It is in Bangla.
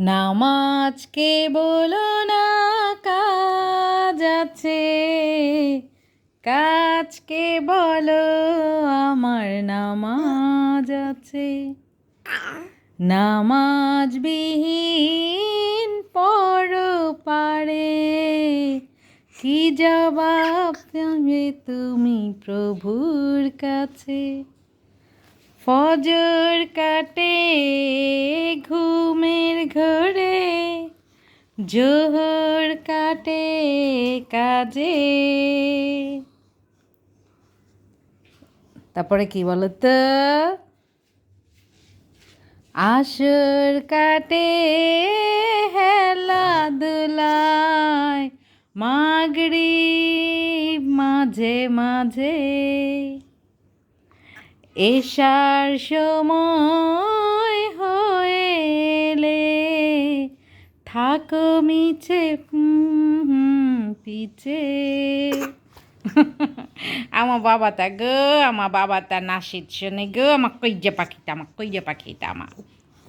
নামাজকে বলো না, কাজ আছে। কাজকে বলো, আমার নামাজ আছে। নামাজ বিহীন পর পারে। কি জবাব দেবে তুমি প্রভুর কাছে? ফজর কাটে জোহর কাটে কাজে। তারপরে কি বলো তো আসর কাটে হেলা দুলায় মাগরি মাঝে মাঝে। এসার সময় থাকো মিছে পিছে। আমার বাবাটা গো, আমার বাবাটা নাসিদ শুনে গো, আমার কইজা পাখিটা, আমার কইজা পাখিটা আমার।